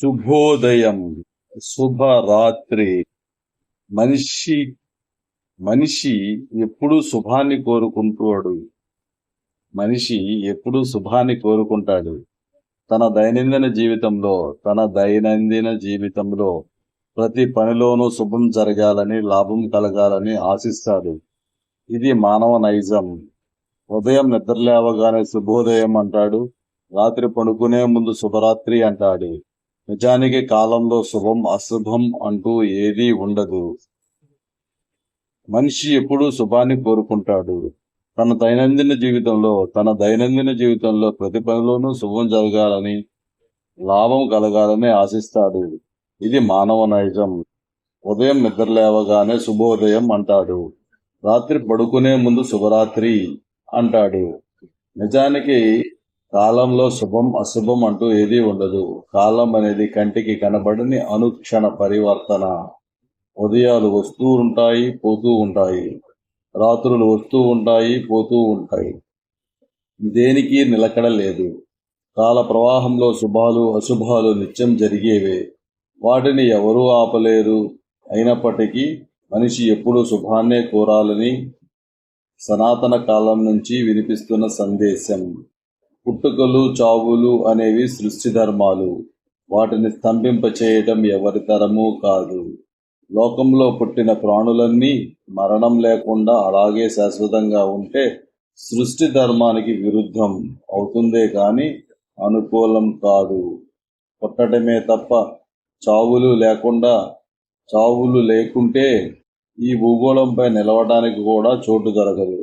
శుభోదయం శుభరాత్రి. మనిషి మనిషి ఎప్పుడూ శుభాన్ని కోరుకుంటాడు మనిషి ఎప్పుడూ శుభాన్ని కోరుకుంటాడు. తన దైనందిన జీవితంలో తన దైనందిన జీవితంలో ప్రతి పనిలోనూ శుభం జరగాలని లాభం కలగాలని ఆశిస్తాడు. ఇది మానవ నైజం. ఉదయం నిద్రలేవగానే శుభోదయం అంటాడు. రాత్రి పడుకునే ముందు శుభరాత్రి అంటాడు. నిజానికి కాలంలో శుభం అశుభం అంటూ ఏదీ ఉండదు. మనిషి ఎప్పుడూ శుభాన్ని కోరుకుంటాడు. తన దైనందిన జీవితంలో తన దైనందిన జీవితంలో ప్రతి పనిలోనూ శుభం జరగాలని లాభం కలగాలని ఆశిస్తాడు. ఇది మానవ నైజం. ఉదయం నిద్రలేవగానే శుభోదయం అంటాడు. రాత్రి పడుకునే ముందు శుభరాత్రి అంటాడు. నిజానికి కాలంలో శుభం అశుభం అంటూ ఏదీ ఉండదు. కాలం అనేది కంటికి కనబడని అనుక్షణ పరివర్తన. ఉదయాలు వస్తూ ఉంటాయి పోతూ ఉంటాయి. రాత్రులు వస్తూ ఉంటాయి పోతూ ఉంటాయి. దేనికి నిలకడ లేదు. కాల ప్రవాహంలో శుభాలు అశుభాలు నిత్యం జరిగేవే. వాటిని ఎవరూ ఆపలేరు. అయినప్పటికీ మనిషి ఎప్పుడూ శుభాన్నే కోరాలని సనాతన కాలం నుంచి వినిపిస్తున్న సందేశం. పుట్టుకలు చావులు అనేవి సృష్టి ధర్మాలు. వాటిని స్తంభింప చేయటం ఎవరి తరమూ కాదు. లోకంలో పుట్టిన ప్రాణులన్నీ మరణం లేకుండా అలాగే శాశ్వతంగా ఉంటే సృష్టి ధర్మానికి విరుద్ధం అవుతుందే కాని అనుకూలం కాదు. పుట్టడమే తప్ప చావులు లేకుండా చావులు లేకుంటే ఈ భూగోళంపై నిలవడానికి కూడా చోటు దొరకదు.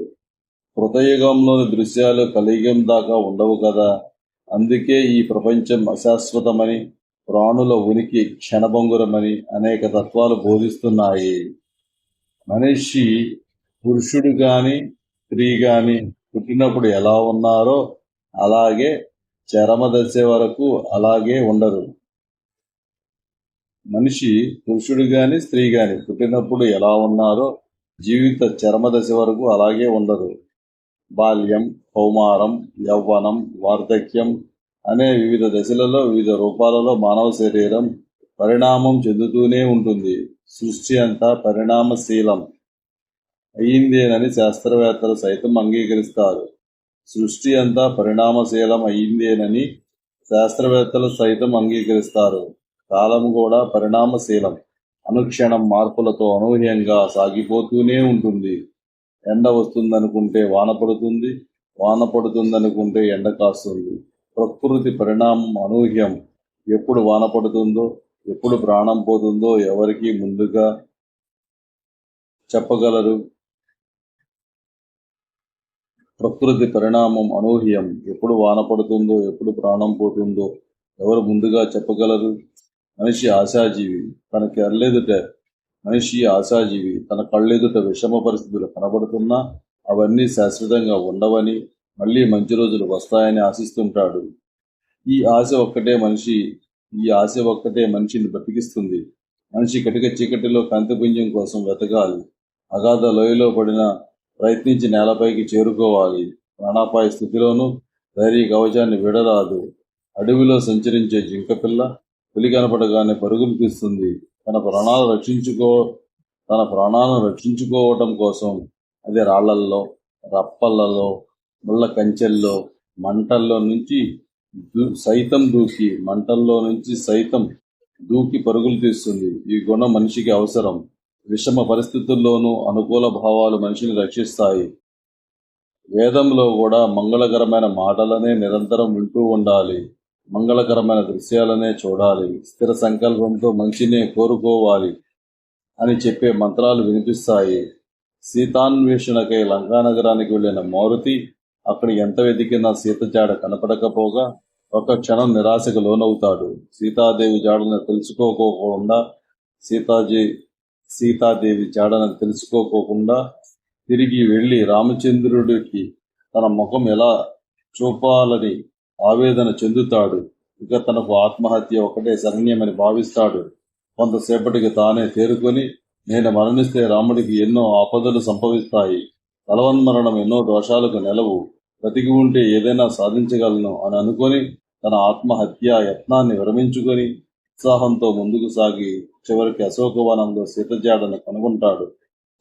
కృతయుగంలోని దృశ్యాలు కలియుగం దాకా ఉండవు కదా. అందుకే ఈ ప్రపంచం అశాశ్వతమని ప్రాణుల ఉనికి క్షణభంగురమని అనేక తత్వాలు బోధిస్తున్నాయి. మనిషి పురుషుడు కానీ స్త్రీ కానీ పుట్టినప్పుడు ఎలా ఉన్నారో అలాగే చరమ దశ వరకు అలాగే ఉండరు. మనిషి పురుషుడు కానీ స్త్రీ కానీ పుట్టినప్పుడు ఎలా ఉన్నారో జీవిత చరమ దశ వరకు అలాగే ఉండరు. బాల్యం కౌమారం యవ్వనం వార్ధక్యం అనే వివిధ దశలలో వివిధ రూపాలలో మానవ శరీరం పరిణామం చెందుతూనే ఉంటుంది. సృష్టి అంతా పరిణామశీలం అయ్యిందేనని శాస్త్రవేత్తలు సైతం అంగీకరిస్తారు. సృష్టి అంతా పరిణామశీలం అయిందేనని శాస్త్రవేత్తలు సైతం అంగీకరిస్తారు. కాలం కూడా పరిణామశీలం. అనుక్షణం మార్పులతో అనూహ్యంగా సాగిపోతూనే ఉంటుంది. ఎండ వస్తుంది అనుకుంటే వాన పడుతుంది వాన పడుతుంది అనుకుంటే ఎండ కాస్తుంది. ప్రకృతి పరిణామం అనూహ్యం. ఎప్పుడు వాన పడుతుందో ఎప్పుడు ప్రాణం పోతుందో ఎవరికి ముందుగా చెప్పగలరు. ప్రకృతి పరిణామం అనూహ్యం. ఎప్పుడు వాన పడుతుందో ఎప్పుడు ప్రాణం పోతుందో ఎవరు ముందుగా చెప్పగలరు? మనిషి ఆశాజీవి. తనకి అర్లేదుట. మనిషి ఆశాజీవి తన కళ్ళెదుట విషమ పరిస్థితులు కనబడుతున్నా అవన్నీ శాశ్వతంగా ఉండవని మళ్ళీ మంచి రోజులు వస్తాయని ఆశిస్తుంటాడు. ఈ ఆశ ఒక్కటే మనిషి ఈ ఆశ ఒక్కటే మనిషిని బతికిస్తుంది. మనిషి కటిక చీకటిలో కాంతిపుంజం కోసం వెతకాలి. అగాధ లోయలో పడిన ప్రయత్నించి నేలపైకి చేరుకోవాలి. ప్రాణాపాయ స్థితిలోనూ ధైర్య కవచాన్ని విడరాదు. అడవిలో సంచరించే జింకపిల్ల పులి కనపడగానే పరుగులు తీస్తుంది తన ప్రాణాలు రక్షించుకో తన ప్రాణాలను రక్షించుకోవటం కోసం అది రాళ్ళల్లో రప్పలలో ముళ్ళ కంచెల్లో మంటల్లో నుంచి దూ- సైతం దూకి మంటల్లో నుంచి సైతం దూకి పరుగులు తీస్తుంది ఈ గుణం మనిషికి అవసరం. విషమ పరిస్థితుల్లోనూ అనుకూల భావాలు మనిషిని రక్షిస్తాయి. వేదంలో కూడా మంగళకరమైన మాటలనే నిరంతరం వింటూ ఉండాలి. మంగళకరమైన దృశ్యాలనే చూడాలి. స్థిర సంకల్పంతో మంచినే కోరుకోవాలి అని చెప్పే మంత్రాలు వినిపిస్తాయి. సీతాన్వేషణకై లంకానగరానికి వెళ్ళిన మారుతి అక్కడ ఎంత వెతికినా సీత జాడ కనపడకపోగా ఒక క్షణం నిరాశకు లోనవుతాడు. సీతాదేవి జాడను తెలుసుకోకోకుండా సీతాజీ సీతాదేవి జాడను తెలుసుకోకోకుండా తిరిగి వెళ్ళి రామచంద్రుడికి తన ముఖం ఎలా చూపాలని ఆవేదన చెందుతాడు. ఇక తనకు ఆత్మహత్య ఒకటే శరణ్యమని భావిస్తాడు. కొంతసేపటికి తానే తేరుకొని నేను మరణిస్తే రాముడికి ఎన్నో ఆపదలు సంభవిస్తాయి. తలవన్మరణం ఎన్నో దోషాలకు నెలవు. బ్రతికి ఉంటే ఏదైనా సాధించగలను అని అనుకొని తన ఆత్మహత్య యత్నాన్ని విరమించుకొని ఉత్సాహంతో ముందుకు సాగి చివరికి అశోకవనంలో సీతజాడను కనుగొంటాడు.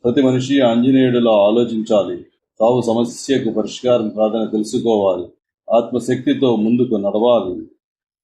ప్రతి మనిషి ఆంజనేయుడిలో ఆలోచించాలి. తావు సమస్యకు పరిష్కారం కాదని తెలుసుకోవాలి. ఆత్మశక్తితో ముందుకు నడవాలి.